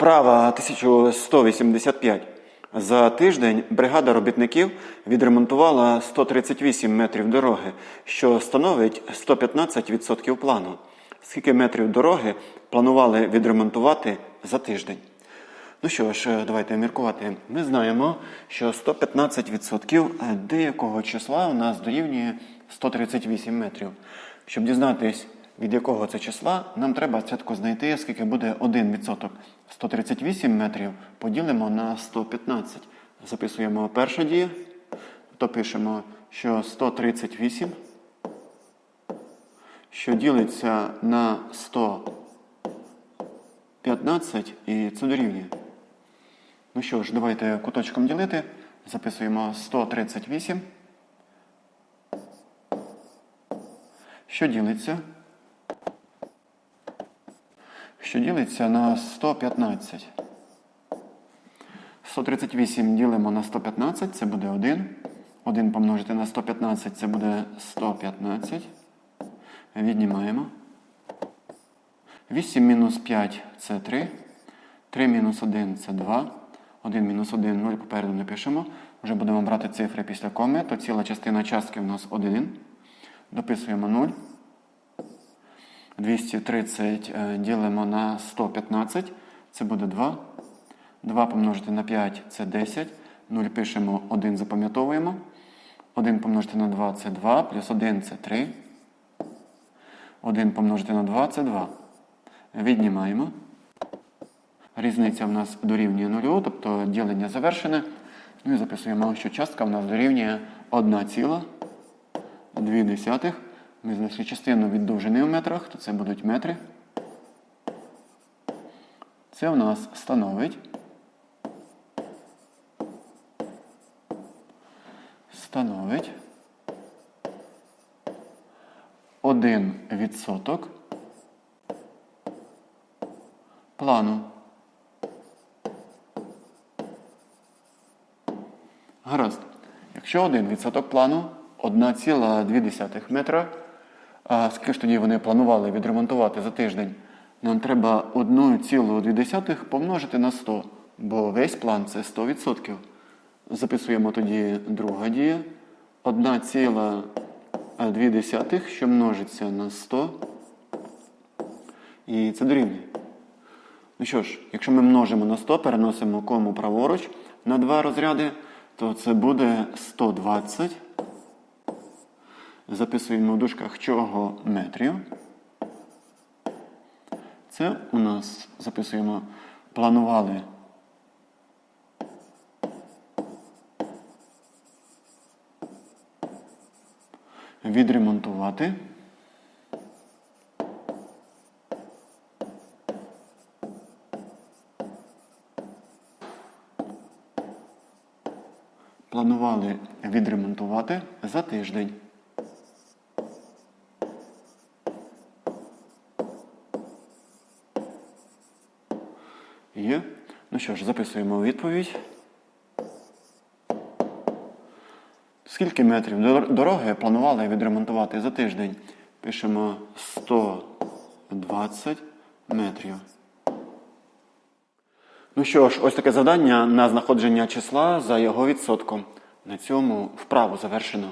Вправа 1185. За тиждень бригада робітників відремонтувала 138 метрів дороги, що становить 115% плану. Скільки метрів дороги планували відремонтувати за тиждень? Ну що ж, давайте міркувати. Ми знаємо, що 115% деякого числа у нас дорівнює 138 метрів. Щоб дізнатись, від якого це числа, нам треба спочатку знайти, скільки буде 1%. 138 метрів поділимо на 115. Записуємо перша дія, то пишемо, що 138, що ділиться на 115 і це дорівнює. Ну що ж, давайте куточком ділити. Записуємо 138. Що ділиться? Що ділиться на 115. 138 ділимо на 115, це буде 1. 1 помножити на 115, це буде 115. Віднімаємо. 8 мінус 5 це 3. 3 мінус 1 це 2. 1 мінус 1 0 попереду не пишемо. Вже будемо брати цифри після коми, то ціла частина частки у нас 1. Дописуємо 0. 230 е, ділимо на 115, це буде 2. 2 помножити на 5 це 10. 0 пишемо, 1 запам'ятовуємо. 1 помножити на 2 це 2, плюс 1 це 3. 1 помножити на 2 це 2. Віднімаємо. Різниця в нас дорівнює 0, тобто ділення завершене. Ну і записуємо, що частка в нас дорівнює 1,2. Ми знайшли частину від довжини в метрах, то це будуть метри. Це в нас становить. Становить 1 відсоток плану. Гаразд. Якщо 1% плану 1,2 метра, а скільки ж тоді вони планували відремонтувати за тиждень, нам треба 1,2 помножити на 100, бо весь план це 100%. Записуємо тоді друга дія. 1,2, що множиться на 100. І це дорівнює. Ну що ж, якщо ми множимо на 100, переносимо кому праворуч на два розряди, то це буде 120. Записуємо в дужках чого метрів. Це у нас записуємо планували. Відремонтувати. Планували відремонтувати за тиждень. Є. Ну що ж, записуємо відповідь. Скільки метрів дороги планували відремонтувати за тиждень? Пишемо 120 метрів. Ну що ж, ось таке завдання на знаходження числа за його відсотком. На цьому вправу завершено.